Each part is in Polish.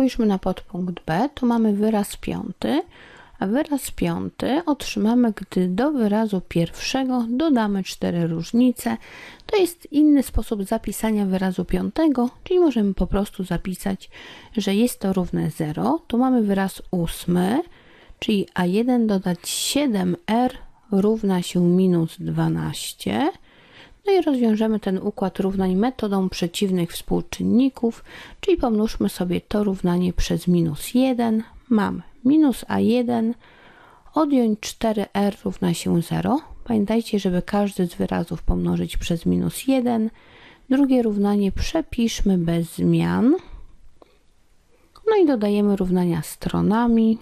spójrzmy na podpunkt B, to mamy wyraz piąty, a wyraz piąty otrzymamy, gdy do wyrazu pierwszego dodamy cztery różnice. To jest inny sposób zapisania wyrazu piątego, czyli możemy po prostu zapisać, że jest to równe 0. Tu mamy wyraz ósmy, czyli a1 dodać 7r równa się minus 12. No i rozwiążemy ten układ równań metodą przeciwnych współczynników, czyli pomnóżmy sobie to równanie przez minus 1. Mamy minus a1 odjąć 4r równa się 0. Pamiętajcie, żeby każdy z wyrazów pomnożyć przez minus 1. Drugie równanie przepiszmy bez zmian. No i dodajemy równania stronami.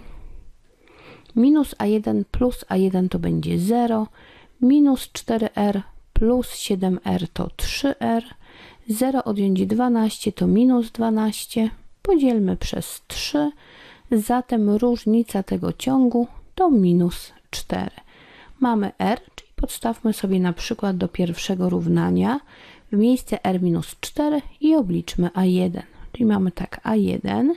Minus a1 plus a1 to będzie 0. Minus 4r plus 7r to 3r. 0 odjąć 12 to minus 12. Podzielmy przez 3. Zatem różnica tego ciągu to minus 4. Mamy r, czyli podstawmy sobie na przykład do pierwszego równania w miejsce r minus 4 i obliczmy a1. Czyli mamy tak a1,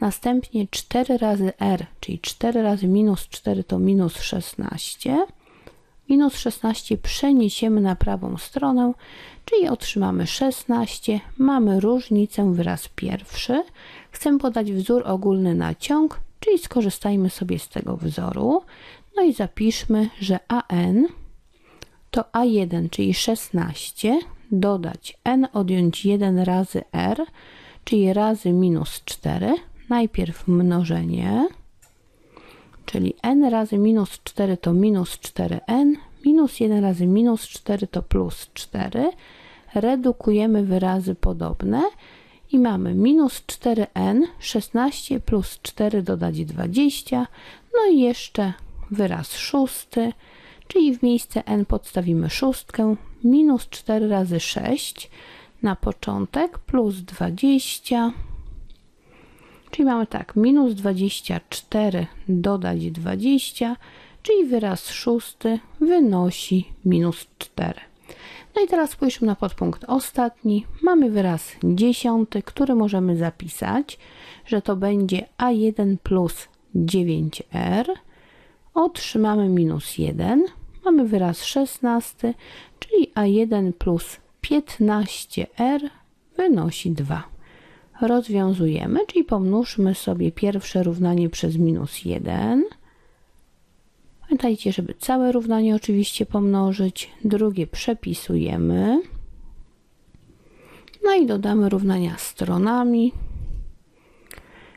następnie 4 razy r, czyli 4 razy minus 4 to minus 16. Minus 16 przeniesiemy na prawą stronę, czyli otrzymamy 16. Mamy różnicę, wyraz pierwszy. Chcę podać wzór ogólny na ciąg, czyli skorzystajmy sobie z tego wzoru. No i zapiszmy, że AN to A1, czyli 16, dodać n odjąć 1 razy r, czyli razy minus 4. Najpierw mnożenie, czyli n razy minus 4 to minus 4n, minus 1 razy minus 4 to plus 4. Redukujemy wyrazy podobne i mamy minus 4n, 16 plus 4 dodać 20, no i jeszcze wyraz szósty, czyli w miejsce n podstawimy szóstkę, minus 4 razy 6 na początek plus 20, czyli mamy tak, minus 24 dodać 20, czyli wyraz szósty wynosi minus 4. No i teraz spójrzmy na podpunkt ostatni. Mamy wyraz dziesiąty, który możemy zapisać, że to będzie a1 plus 9r. Otrzymamy minus 1. Mamy wyraz szesnasty, czyli a1 plus 15r wynosi 2. Rozwiązujemy, czyli pomnóżmy sobie pierwsze równanie przez minus 1 Pamiętajcie, żeby całe równanie oczywiście pomnożyć. Drugie przepisujemy. No i dodamy równania stronami.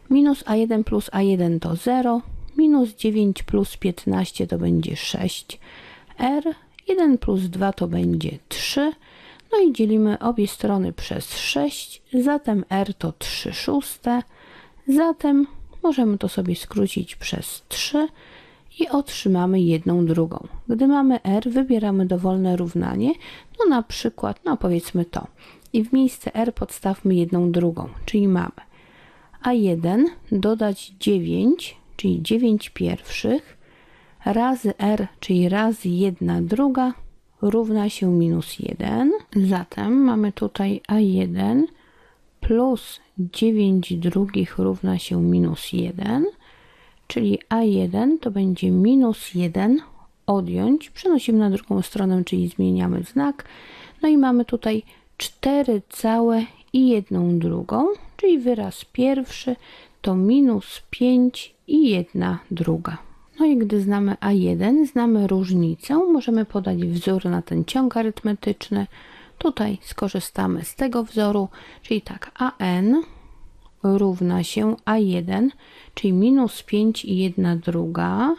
Minus a1 plus a1 to 0. Minus 9 plus 15 to będzie 6. r. 1 plus 2 to będzie 3. No i dzielimy obie strony przez 6. Zatem r to 3 szóste. Zatem możemy to sobie skrócić przez 3 i otrzymamy jedną drugą. Gdy mamy r, wybieramy dowolne równanie, no na przykład, no powiedzmy to. I w miejsce r podstawmy jedną drugą, czyli mamy a1 dodać 9, czyli 9 pierwszych, razy r, czyli razy 1 druga, równa się minus 1. Zatem mamy tutaj a1 plus 9 drugich równa się minus 1 czyli a1 to będzie minus 1 odjąć, przenosimy na drugą stronę, czyli zmieniamy znak. No i mamy tutaj 4 całe i jedną drugą, czyli wyraz pierwszy to minus 5 i jedna druga. No i gdy znamy a1, znamy różnicę, możemy podać wzór na ten ciąg arytmetyczny. Tutaj skorzystamy z tego wzoru, czyli tak an równa się a1, czyli minus 5 i 1 druga,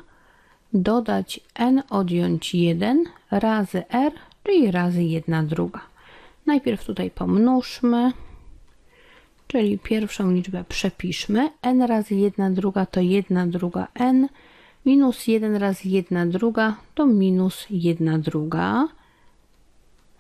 dodać n odjąć 1 razy r, czyli razy 1 druga. Najpierw tutaj pomnóżmy, czyli pierwszą liczbę przepiszmy. n razy 1 druga to 1 druga n, minus 1 razy 1 druga to minus 1 druga.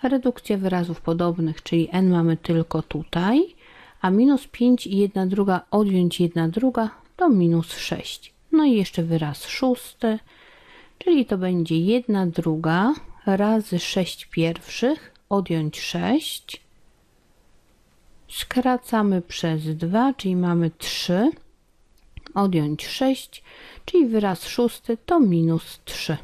Redukcja wyrazów podobnych, czyli n mamy tylko tutaj a minus 5 i 1 druga odjąć 1 druga to minus 6. No i jeszcze wyraz szósty, czyli to będzie 1 druga razy 6 pierwszych odjąć 6. Skracamy przez 2, czyli mamy 3. Odjąć 6, czyli wyraz szósty to minus 3.